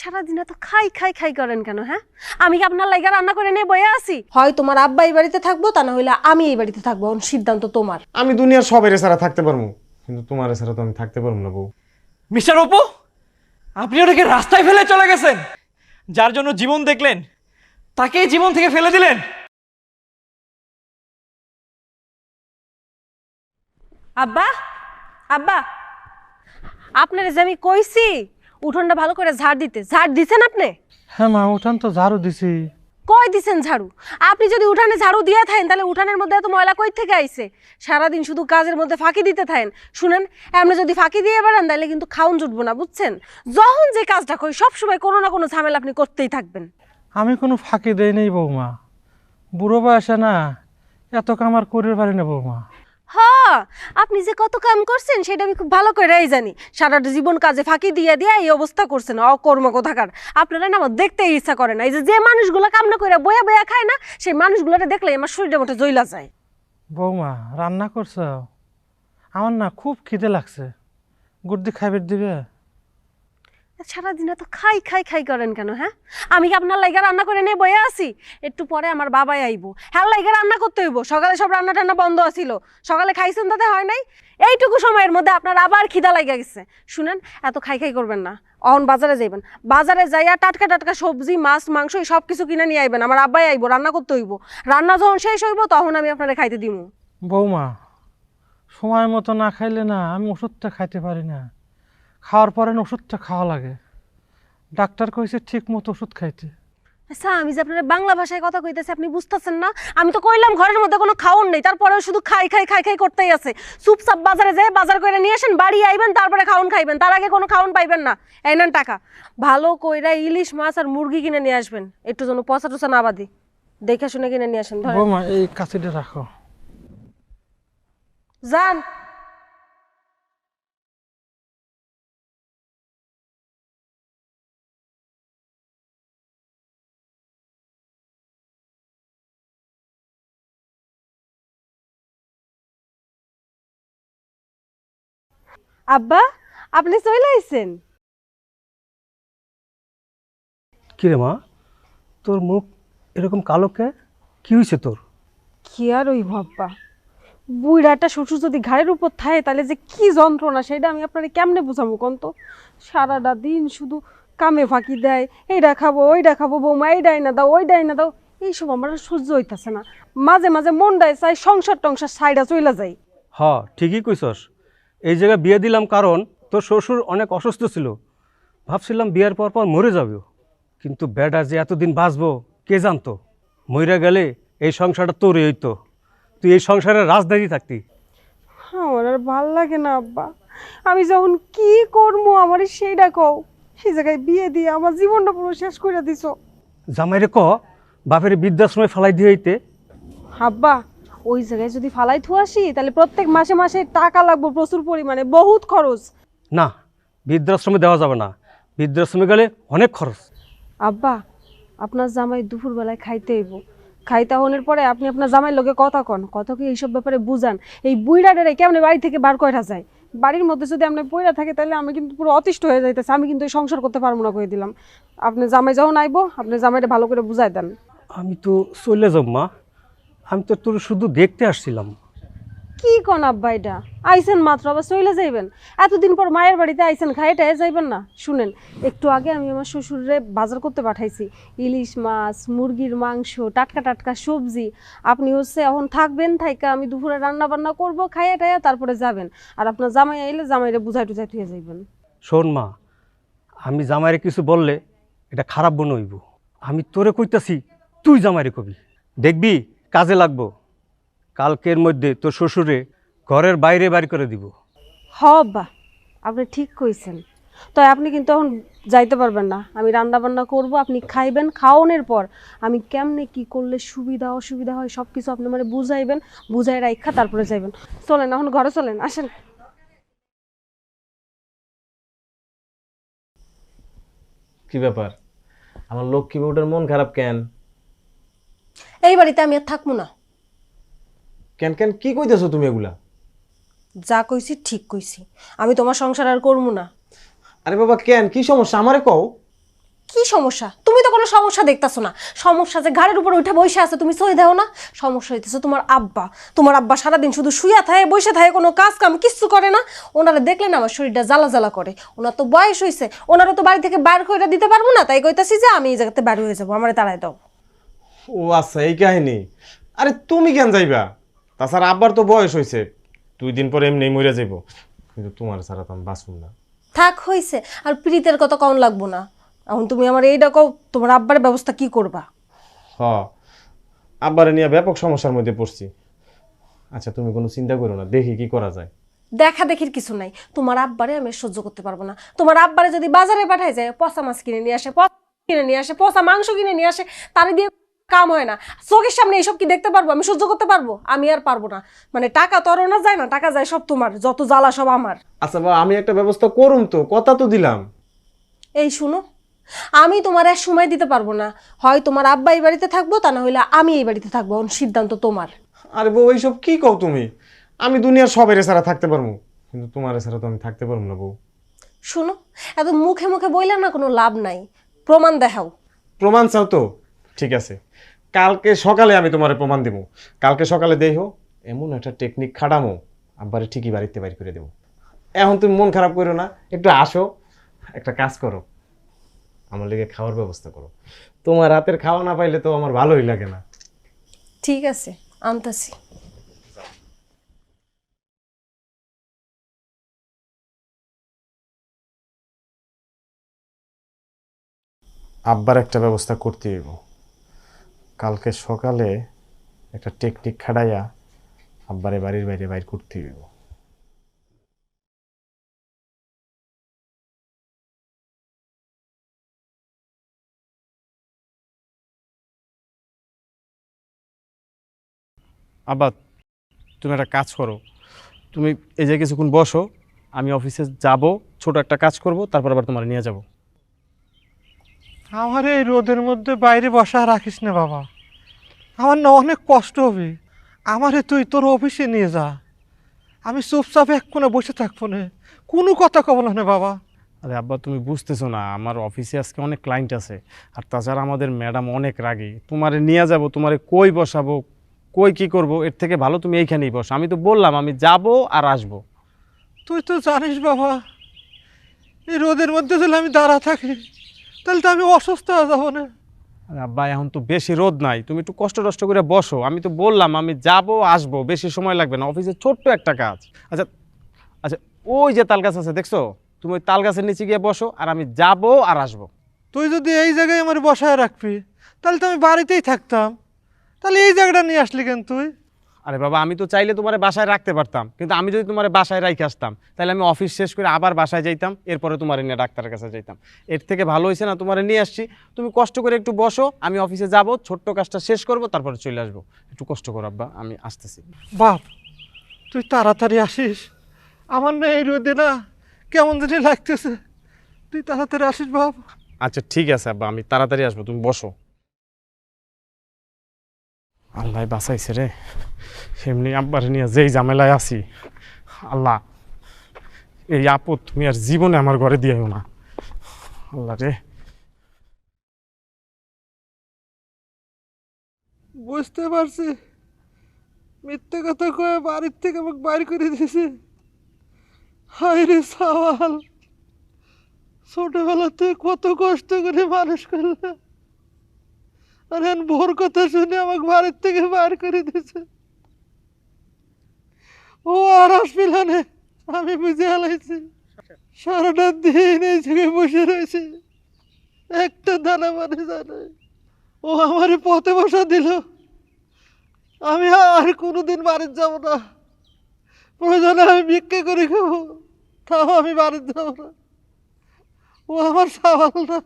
সারাদিন এত খাই খাই খাই করেন কেন হ্যাঁ? আমি কি আপনার লাইগা রান্না করে নিয়ে বয়ে আছি? হয় তোমার আব্বা এই বাড়িতে থাকব তা না হইলে আমি এই বাড়িতে থাকব এখন সিদ্ধান্ত তোমার। আমি দুনিয়ার সবের ছাড়া থাকতে পারব কিন্তু তোমার ছাড়া তো আমি থাকতে পারব না বউ। মিস্টার অপু আপনি ওটাকে রাস্তায় ফেলে চলে গেছেন। যার জন্য জীবন দেখলেন তাকেই জীবন থেকে ফেলে দিলেন। আব্বা আব্বা আপনার যে আমি কইছি উঠোনটা ভালো করে ঝাড় দিতে। ঝাড় দিছেন আপনি? হ্যাঁ মা উঠান তো ঝাড়ু দিছি। কই দিছেন ঝাড়ু? আপনি যদি উঠানে ঝাড়ু দিয়ে থাকেন তাহলে উঠানের মধ্যে এত ময়লা কই থেকে আইছে? সারাদিন শুধু কাজের মধ্যে ফাঁকি দিতে থাকেন। শুনেন এমনি যদি ফাঁকি দিয়ে বেড়ান তাহলে কিন্তু খাউন জুটবো না বুঝছেন? যখন যে কাজটা করি সবসময় কোনো না কোনো ঝামেলা আপনি করতেই থাকবেন। আমি কোনো ফাঁকি দেই নেই বৌমা। বুড়ো বয়সে না এত কামার করে পারি না বৌমা। হ্যাঁ আপনি যে কত কাম করছেন সেটা আমি খুব ভালো করেই জানি। সারাটা জীবন কাজে ফাঁকি দিয়ে দিয়ে এই অবস্থা করছেন, অকর্ম কোথাকার। আপনারা না আমার দেখতে ইচ্ছা করে না, এই যে যে মানুষগুলো কামনা করে বয়া বয়া খায় না, সেই মানুষগুলোটা দেখলে আমার শরীরে মধ্যে জইলা যায়। বৌমা, রান্না করছ? আমার না খুব খিদে লাগছে। গুর্দি খাইবে দিবে? সারাদিন এত খাই খাই খাই করেন কেন হ্যাঁ? আমি কি আপনার লাইগা রান্না করে নিয়ে বয়ে আছি? একটু পরে আমার বাবাই আইবো। হ্যাঁ লাইগা রান্না করতে হইব। সকালে সব রান্না টান্না বন্ধ আছিল। সকালে খাইছেন তাতে হয় নাই? এইটুকু সময়ের মধ্যে আপনার আবার খিদা লাগা গেছে। শুনেন, এত খাই খাই করবেন না। অহন বাজারে যাইবেন। বাজারে যাইয়া টাটকা টাটকা সবজি, মাছ, মাংস সব কিছু কিনে নিয়ে আইবেন। আমার আব্বাই আইবো, রান্না করতে হইব। রান্না যখন শেষ হইব, তখন আমি আপনারা খাইতে দিব বৌমা, সময় মতো না খাইলে না আমি ওষুধটা খাইতে পারি না। খাওয়ার পরে ওষুধটা খাওয়া লাগে। ডাক্তার কইছে ঠিক মতো ওষুধ খাইতে। আচ্ছা আমি যে আপনার বাংলা ভাষায় কথা কইতেছি আপনি বুঝতেছেন না? আমি তো কইলাম ঘরের মধ্যে কোনো খাওন নেই তারপরেও শুধু খাই খাই খাই খাই করতেই আছে। চুপচাপ বাজারে যেয়ে বাজার করে নিয়ে আসেন বাড়ি আইবেন তারপরে খাওন খাইবেন। তার আগে কোনো খাওন পাইবেন না। এই নেন টাকা। ভালো কইরা ইলিশ মাছ আর মুরগি কিনে নিয়ে আসবেন। একটু যেন পচা টচা না বাদি দেখে শুনে কিনে নিয়ে আসেন এই কাছিটা রাখো। যান। আব্বা আপনি চলে আইছেন। কিরে মা? তোর মুখ এরকম কালো কে? কি হয়েছে তোর? কি আর ওই ভাব্বা বুইড়াটা শ্বশুর যদি ঘাড়ের উপর থাকে তাহলে যে কি যন্ত্রণা সেটা আমি আপনারে কেমনে বুঝাবো কোন তো? সারাটা দিন শুধু কামে ফাঁকি দেয় এইটা খাব ওইটা খাব বৌমা এইটাই না দাও ওইটাই না দাও এইসব আমার সহ্য হইতাছে না। মাঝে মাঝে মন মনটায় চাই সংসার টংসার সাইডা চইলা যাই হ ঠিকই কইছস। এই জায়গায় বিয়ে দিলাম কারণ তোর শ্বশুর অনেক অসুস্থ ছিল। ভাবছিলাম বিয়ের পর পর মরে যাবে কিন্তু বেটা যে এতদিন বাঁচবো কে জানতো? মরে গেলে এই সংসারটা তোরই হইতো। তুই এই সংসারের রাজধানী থাকতি। আমার আর ভালো লাগে না আব্বা। আমি যখন কি করব আমার সেইটা কও। সেই জায়গায় বিয়ে দিয়ে আমার জীবনটা পুরো শেষ করে দিছো। জামাইরে ক বাপের বৃদ্ধাশ্রমে ফেলাই দিয়ে হইতে আব্বা ওই জায়গায় যদি ফালাই থু আসি তাহলে প্রত্যেক মাসে মাসে টাকা লাগবে প্রচুর পরিমাণে বহুত খরচ। না বৃদ্ধাশ্রমে দেওয়া যাবে না। বৃদ্ধাশ্রমে গেলে অনেক খরচ। আব্বা আপনার জামাই দুপুরবেলায় খাইতে হইব। খাইতে হনের পরে আপনি আপনার জামাইয়ের লোকে কথা কন। কত কি এইসব ব্যাপারে বুঝান। এই বুইড়াটারে কেমনে বাড়ি থেকে বার কয়টা যায়? বাড়ির মধ্যে যদি আপনি পইরা থাকে তাহলে আমি কিন্তু পুরো অতিষ্ঠ হয়ে যাইতেছে। আমি কিন্তু এই সংসার করতে পারব না কয়ে দিলাম। আপনি জামাই যখন আইবো আপনি জামাইটা ভালো করে বুঝাই দেন। আমি তো চলে যাব মা। আমি তো তোর শুধু দেখতে আসছিলাম। কি কোন আব্বা এটা? আইসেন মাত্র আবার চলে যাইবেন। এতদিন পর মায়ের বাড়িতে আইসেন খাইটা যাইবেন না। শুনেন একটু আগে আমি আমার শ্বশুরে বাজার করতে পাঠাইছি। ইলিশ মাছ মুরগির মাংস টাটকা টাটকা সবজি। আপনি হচ্ছে এখন থাকবেন থাইকা আমি দুপুরে রান্না বান্না করব খাইয়া টাইয়া তারপরে যাবেন। আর আপনার জামাই আইলে জামাইরে বুঝাই টুজাই থুয়ে যাইবেন। শোন মা আমি জামাইরে কিছু বললে এটা খারাপ বোন হইব। আমি তোরে কইতাছি তুই জামাইরে কবি। দেখবি? কাজে লাগবো। কালকের মধ্যে তোর শ্বশুরে ঘরের বাইরে বাড়ি করে দিব। হ আব্বা আপনি ঠিক কইছেন। তো আপনি কিন্তু এখন যাইতে পারবেন না। আমি রান্না বান্না করব আপনি খাইবেন খাওয়ানোর পর আমি কেমনে কি করলে সুবিধা অসুবিধা হয় সব কিছু আপনি মানে বুঝাইবেন বুঝাই রাইখা তারপরে যাইবেন। চলেন এখন ঘরে চলেন আসেন। কি ব্যাপার? আমার লক্ষ্মী বউটার মন খারাপ কেন? এই বাড়িতে আমি আর থাকব না। কেন কেন? কি কইতেছো তুমি এগুলা? যা কইছি ঠিক কইছি। আমি তোমার সংসার আর করব না। আরে বাবা কেন? কি সমস্যা? আমারে কও। কি সমস্যা? তুমি তো কোনো সমস্যা দেখতাছো না। সমস্যা যে ঘাড়ের উপর উঠে বসে আছে তুমি সই দাও না। সমস্যা হইতেছে তোমার আব্বা। তোমার আব্বা সারাদিন শুধু শুয়া থাকে বসে থাকে কোনো কাজ কাম কিচ্ছু করে না। ওনারা দেখলে না আমার শরীরটা জ্বালা জ্বালা করে। ওনার তো বয়স হয়েছে ওনারা তো বাড়ি থেকে বার করে দিতে পারব না। তাই কইতাছি যে আমি এই জায়গাতে বার হয়ে যাব। আমার তাড়াই দাও। ও আচ্ছা এই কাহিনী। আরে তুমি কেন যাইবা? তাছাড়া আব্বার তো বয়স হয়েছে দুই দিন পরে এমনি মরে যাইব। কিন্তু তোমার ছাড়া তো আমি বাঁচুম না। থাক হইছে। আর প্রীতের কথা কম লাগবো না। এখন তুমি আমার এইটা কও তোমার আব্বার ব্যবস্থা কি করবা? হ। আব্বারে নিয়ে ব্যাপক সমস্যার মধ্যে পড়ছি। আচ্ছা তুমি কোনো চিন্তা করো না দেখি কি করা যায়। দেখা দেখির কিছু নাই। তোমার আব্বারে আমি সহ্য করতে পারব না। তোমার আব্বারে যদি বাজারে পাঠায় যায় পচা মাছ কিনে নিয়ে আসে পচা কিনে নিয়ে আসে পচা মাংস কিনে নিয়ে আসে তারে দিয়ে কাম হয় না। চোখের সামনে এইসব কি দেখতে পারব? আমি সহ্য করতে পারব? আমি আর পারব না। মানে টাকা তো না যায় না টাকা যায় সব তোমার যত জ্বালা সব আমার। আচ্ছা বা আমি একটা ব্যবস্থা করুম তো কথা তো দিলাম। এই শুনো আমি তোমার এক সময় দিতে পারব না। হয় তোমার আব্বা এই বাড়িতে থাকব তা না হইলে আমি এই বাড়িতে থাকব এখন সিদ্ধান্ত তোমার। আরে বউ এইসব কি কও তুমি? আমি দুনিয়ার সবের ছাড়া থাকতে পারব। কিন্তু তোমার ছাড়া তো আমি থাকতে পারব না বউ। শুনো এত মুখে মুখে বইলে না কোনো লাভ নাই। প্রমাণ দেখাও। প্রমাণ চাও তো? ঠিক আছে। কালকে সকালে আমি তোমার প্রমাণ দেবো কালকে সকালে দেখো এমন একটা টেকনিক খাটামো আব্বারে ঠিকই বাড়িতে বাইর করে দেবো। এখন তুমি মন খারাপ করো না একটু আসো একটা কাজ করো আমার লেগে খাওয়ার ব্যবস্থা করো। তোমার রাতের খাওয়া না পাইলে তো আমার ভালোই লাগে না। ঠিক আছে আনতাছি। আব্বার একটা ব্যবস্থা করতে হইব। কালকে সকালে একটা টেকনিক খাটাইয়া আব্বারে বাড়ির বাইরে বাইর করতে হইব। আবার তুমি একটা কাজ করো। তুমি এই যে কিছুক্ষণ বসো আমি অফিসে যাব ছোট একটা কাজ করব তারপর আবার তোমার নিয়ে যাব। আমার এই রোদের মধ্যে বাইরে বসা রাখিস না বাবা। আমার না অনেক কষ্ট হবে। আমারে তুই তোর অফিসে নিয়ে যা। আমি চুপচাপ এক কোণে বসে থাকব না। কোনো কথা কব না বাবা। আরে আব্বা তুমি বুঝতেছো না আমার অফিসে আজকে অনেক ক্লায়েন্ট আছে। আর তাছাড়া আমাদের ম্যাডাম অনেক রাগে। তোমারে নিয়ে যাব তোমারে কই বসাবো কই কি করব এর থেকে ভালো তুমি এইখানেই বসো। আমি তো বললাম আমি যাব আর আসব। তুই তো জানিস বাবা এই রোদের মধ্যে যদি আমি দাঁড়া থাকি তাহলে তো আমি অসুস্থ হয়ে যাব না। আব্বা, এখন তো বেশি রোদ নাই, তুমি একটু কষ্ট টষ্ট করে বসো। আমি তো বললাম, আমি যাব, আসব, বেশি সময় লাগবে না। অফিসে ছোট্ট একটা কাজ। আচ্ছা আচ্ছা ওই যে তাল গাছ আছে, দেখছ? তুমি ওই তাল গাছের নিচে গিয়ে বসো, আর আমি যাব আর আসব। তুই যদি এই জায়গায় আমার বসায় রাখবি, তাহলে তো আমি বাড়িতেই থাকতাম। তাহলে এই জায়গাটা নিয়ে আসলি কেন তুই? আরে বাবা আমি তো চাইলে তোমার বাসায় রাখতে পারতাম কিন্তু আমি যদি তোমার বাসায় রাখে আসতাম তাহলে আমি অফিস শেষ করে আবার বাসায় যাইতাম এরপরে তোমার নিয়ে ডাক্তারের কাছে যাইতাম। এর থেকে ভালো হয়েছে না তোমার নিয়ে আসছি। তুমি কষ্ট করে একটু বসো আমি অফিসে যাব ছোট্ট কাজটা শেষ করব তারপরে চলে আসব। একটু কষ্ট করো আব্বা আমি আসতেছি। বাপ তুই তাড়াতাড়ি আসিস। আমার না এই রোদে না কেমন জানি লাগতেছে। তুই তাড়াতাড়ি আসিস বাপ। আচ্ছা ঠিক আছে আব্বা আমি তাড়াতাড়ি আসব তুমি বসো। আল্লাহ বাঁচাইছে রে। এমনি আব্বার নিয়ে যেই ঝামেলায় আছি, আল্লাহ, এই আপদ তুমি আর জীবনে আমার ঘরে দিয়েও না। আল্লাহ রে। বুঝতে পারছি। মিথ্যে কথা কয়ে বাড়ির থেকে আমাকে বাইর করে দিয়েছে। হায় রে সওয়াল। ছোটবেলাতে কত কষ্ট করে মানুষ করলে আর এখন ভোর কথা শুনে আমাকে বাড়ির থেকে বাইর করে দিয়েছে। ও আর আসবি আমি বুঝে হালাইছি সারাটা দিন এই জায়গায় বসে রয়েছে। একটা দানা মানে জানে। ও আমার পথে বসা দিল। আমি আর কোনোদিন বাড়ির যাব না। প্রয়োজনে আমি ভিক্ষে করে খাব, তাও আমি বাড়ির যাব না। ও আমার সাবাল না।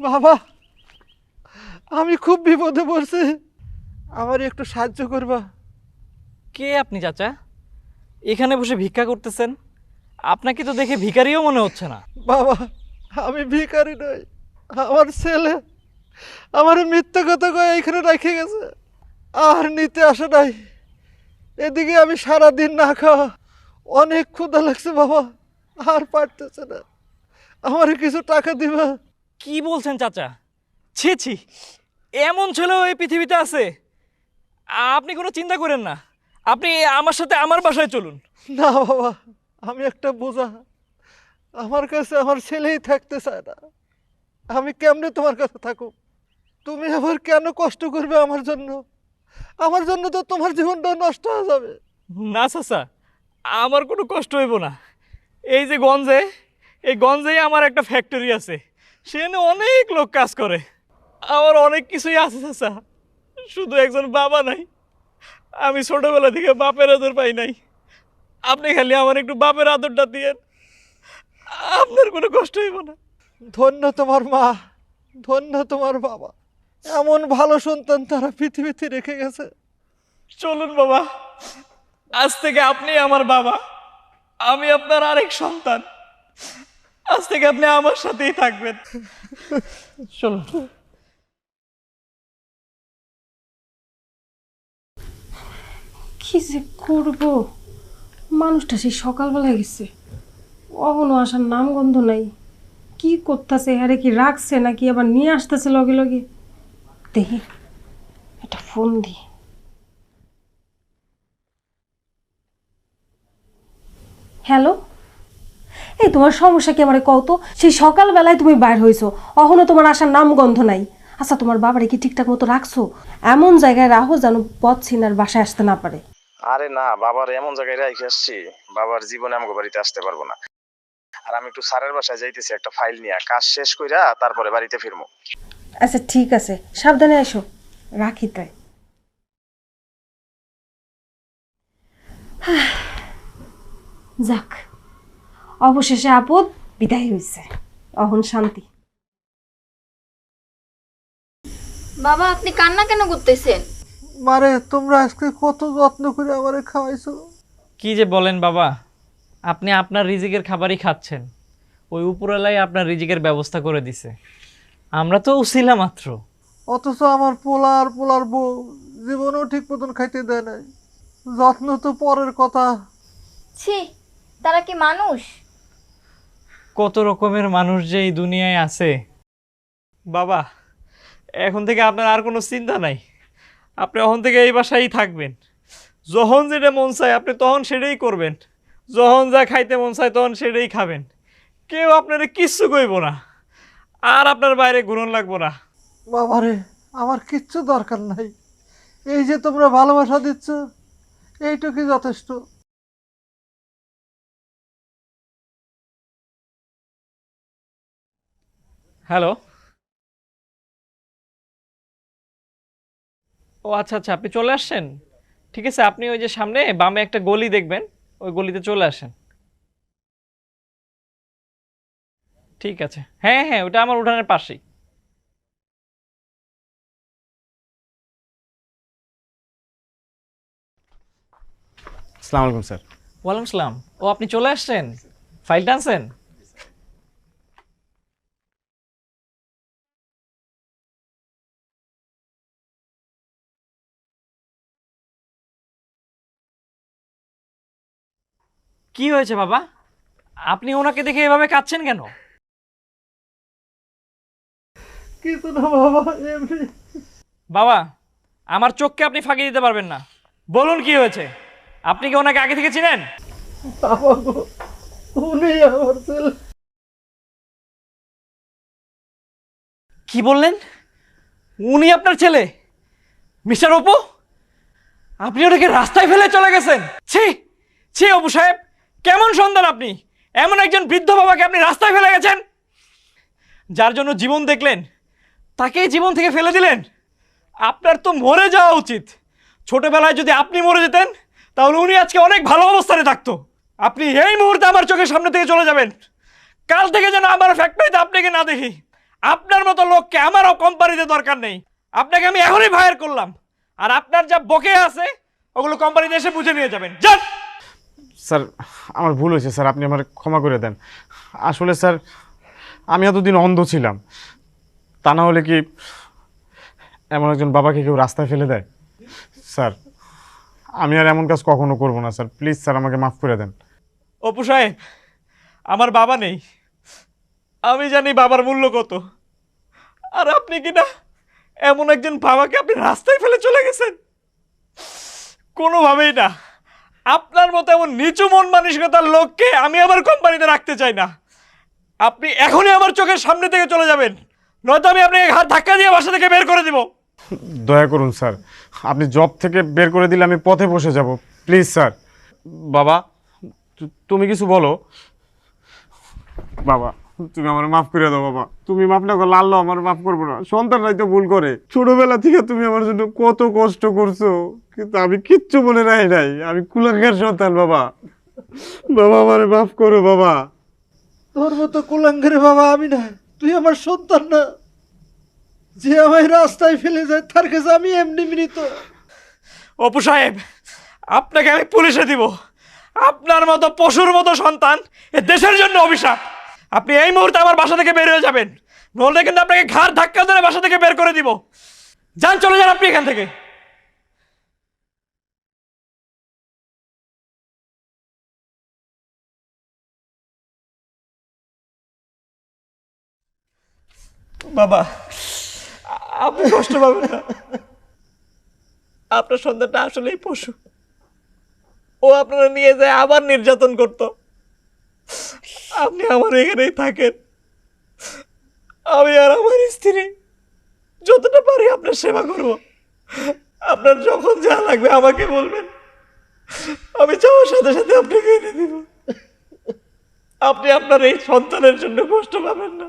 বাবা আমি খুব বিপদে পড়ছি। আমার একটু সাহায্য করবা। কে আপনি চাচা? এখানে বসে ভিক্ষা করতেছেন। আপনাকে তো দেখে ভিখারিও মনে হচ্ছে না। বাবা আমি ভিখারি নই আমার ছেলে। আমার মিথ্যা কথা কয়ে এখানে রেখে গেছে। আর নিতে আসে নাই। এদিকে আমি সারা দিন না খাওয়া। অনেক ক্ষুধা লাগছে বাবা আর পারতেছে না। আমার কিছু টাকা দিবা? কি বলছেন চাচা? ছি ছি। এমন ছেলেও এই পৃথিবীতে আছে। আপনি কোনো চিন্তা করেন না। আপনি আমার সাথে আমার বাসায় চলুন। না বাবা আমি একটা বোঝা। আমার কাছে আমার ছেলেই থাকতে চায় না। আমি কেমনে তোমার কাছে থাকুক তুমি আবার কেন কষ্ট করবে আমার জন্য? আমার জন্য তো তোমার জীবনটা নষ্ট হয়ে যাবে। না চাচা আমার কোনো কষ্ট হইব না। এই যে গঞ্জে এই গঞ্জেই আমার একটা ফ্যাক্টরি আছে। সেখানে অনেক লোক কাজ করে। আমার অনেক কিছুই আছে চাচা। শুধু একজন বাবা নাই। আমি ছোটোবেলা থেকে বাপের আদর পাই নাই। আপনি খালি আমার একটু বাপের আদরটা দিয়েন। আপনার কোনো কষ্ট হইব না। ধন্য তোমার মা ধন্য তোমার বাবা। এমন ভালো সন্তান তারা পৃথিবীতে রেখে গেছে। চলুন বাবা আজ থেকে আপনি আমার বাবা। আমি আপনার আরেক সন্তান। আজ থেকে আপনি আমার সাথেই থাকবেন। চলুন। কি যে করব? মানুষটা সেই সকালবেলায় গেছে। অহনো আসার নাম গন্ধ নাই। কি করতেছে, আরে কি রাখছে নাকি আবার নিয়ে আসতেছে লগে লগে? দেখি, একটা ফোন দি হ্যালো? এই তোমার সমস্যা কি আমার কও তো? সেই সকালবেলায় তুমি বাইর হইছো অহনো তোমার আসার নাম গন্ধ নাই। আচ্ছা তোমার বাবারে কি ঠিকঠাক মতো রাখছো? এমন জায়গায় রাখো যেন পথ চিনার বাসায় আসতে না পারে। আরে না বাবার এমন জায়গায় রেখে আসছি বাবার জীবনে আমাকে বাড়িতে আসতে পারব না। আর আমি একটু স্যারের বাসায় যাইতেছি একটা ফাইল নিয়ে। কাজ শেষ কইরা তারপরে বাড়িতে ফিরবো আচ্ছা ঠিক আছে। সাবধানে এসো। রাখি তাই। যাক। অবশেষে আপদ বিদায় হয়েছে অহন শান্তি। বাবা আপনি কান্না কেন করতেছেন? মারে তোমরা আজকে কত যত্ন করে আমারে খাওয়াইছো। কি যে বলেন বাবা আপনি আপনার রিজিকের খাবারই খাচ্ছেন। ওই উপরওয়ালাই আপনার রিজিকের ব্যবস্থা করে দিছে। আমরা তো উছিলা মাত্র। অথচ আমার পোলার পোলার বউ জীবনও ঠিক মতন খাইতে দেয় নাই। যত্ন তো পরের কথা। ছি তারা কি মানুষ? কত রকমের মানুষ যে এই দুনিয়ায় আছে। বাবা, এখন থেকে আপনার আর কোনো চিন্তা নাই। আপনি এখন থেকে এই বাসায় থাকবেন। যখন যেটা মন চায় আপনি তখন সেটাই করবেন। যখন যা খাইতে মন চায় তখন সেটাই খাবেন। কেউ আপনারে কিচ্ছু কইব না। আর আপনার বাইরে ঘুরন লাগবো না। বাবারে, আমার কিচ্ছু দরকার নাই। এই যে তোমরা ভালোবাসা দিচ্ছ, এইটুকুই যথেষ্ট। হ্যালো? ও আচ্ছা আচ্ছা আপনি চলে আসছেন? ঠিক আছে আপনি ওই যে সামনে বামে একটা গলি দেখবেন ওই গলিতে চলে আসেন। ঠিক আছে। হ্যাঁ হ্যাঁ ওটা আমার উঠানের পাশেই। আসসালামু আলাইকুম স্যার। ওয়ালাইকুম সালাম। ও আপনি চলে আসছেন? ফাইলটা আনছেন কি হয়েছে বাবা? আপনি ওনাকে দেখে এভাবে কাঁদছেন কেন? না বাবা এমনি। বাবা আমার চোখকে আপনি ফাঁকি দিতে পারবেন না। বলুন কি হয়েছে? আপনি কি ওনাকে আগে থেকে চিনেন? বাবা গো উনি আমার ছেলে। কি বললেন? উনি আপনার ছেলে? মিস্টার অপু? আপনি ওটাকে রাস্তায় ফেলে চলে গেছেন। ছি ছি অপু সাহেব। কেমন সন্তান আপনি? এমন একজন বৃদ্ধ বাবাকে আপনি রাস্তায় ফেলে গেছেন? যার জন্য জীবন দেখলেন, তাকেই জীবন থেকে ফেলে দিলেন? আপনার তো মরে যাওয়া উচিত। ছোটবেলায় যদি আপনি মরে যেতেন, তাহলে উনি আজকে অনেক ভালো অবস্থানে থাকতো। আপনি এই মুহূর্তে আমার চোখের সামনে থেকে চলে যাবেন। কাল থেকে যেন আমার ফ্যাক্টরিতে আপনাকে না দেখি। আপনার মতো লোককে আমারও কোম্পানিতে দরকার নেই। আপনাকে আমি এখনই ফায়ার করলাম। আর আপনার যা বকে আছে, ওগুলো কোম্পানিতে এসে বুঝে নিয়ে যাবেন। যান! স্যার, আমার ভুল হয়েছে, স্যার, আপনি আমার ক্ষমা করে দেন। আসলে, স্যার, আমি এতদিন অন্ধ ছিলাম। তা না হলে কি এমন একজন বাবাকে কেউ রাস্তায় ফেলে দেয়? স্যার, আমি আর এমন কাজ কখনো করব না, স্যার। প্লিজ, স্যার, আমাকে মাফ করে দেন। অপু সাহেব, আমার বাবা নেই। আমি জানি বাবার মূল্য কত। আর আপনি কি না এমন একজন বাবাকে আপনি রাস্তায় ফেলে চলে গেছেন? কোনোভাবেই না। আপনার মতো এমন নিচু মন মানসিকতার লোককে আমি আমার কোম্পানিতে রাখতে চাই না। আপনি এখনই আমার চোখের সামনে থেকে চলে যাবেন। নয়তো আমি আপনাকে হাত ধাক্কা দিয়ে বাসা থেকে বের করে দিব। দয়া করুন স্যার। আপনি জব থেকে বের করে দিলে আমি পথে বসে যাব। Please sir. বাবা তুমি কিছু বলো। বাবা। তুমি আমার মাফ করে দাও বাবা। তুমি মাফ না করলে আল্লাহ আমার মাফ করব না। সন্তানরাই তো ভুল করে। ছোটবেলা থেকে তুমি আমার জন্য কত কষ্ট করছ কিন্তু আমি কিচ্ছু মনে রাই নাই। আমি কুলাঙ্গার সন্তান বাবা। বাবা আমার মাফ করো বাবা। তোর মতো কুলাঙ্গারে বাবা আমি না। তুই আমার সন্তান না। যে আমায় রাস্তায় ফেলে যায় তার কাছে আমি এমনি মৃত। অপু সাহেব আপনাকে আমি পুলিশে দিব। আপনার মতো পশুর মতো সন্তান এ দেশের জন্য অভিশাপ। আপনি এই মুহূর্তে আমার বাসা থেকে বের হয়ে যাবেন। নইলে কিন্তু আপনাকে ঘাড় ধাক্কা ধরে বাসা থেকে বের করে দিব। যান, চলে যান আপনি এখান থেকে। বাবা, আপনি কষ্ট পাবেন না। আপনার সন্তানটা আসলেই পশু। ও আপনারা নিয়ে যায় আবার নির্যাতন করত। আপনি আমার এখানেই থাকেন। আমি আর আমার স্ত্রী যতটা পারি আপনার সেবা করব। আপনার যখন যা লাগবে আমাকে বলবেন। আমি যাওয়ার সাথে সাথে আপনাকে এনে দিব। আপনি আপনার এই সন্তানের জন্য কষ্ট পাবেন না।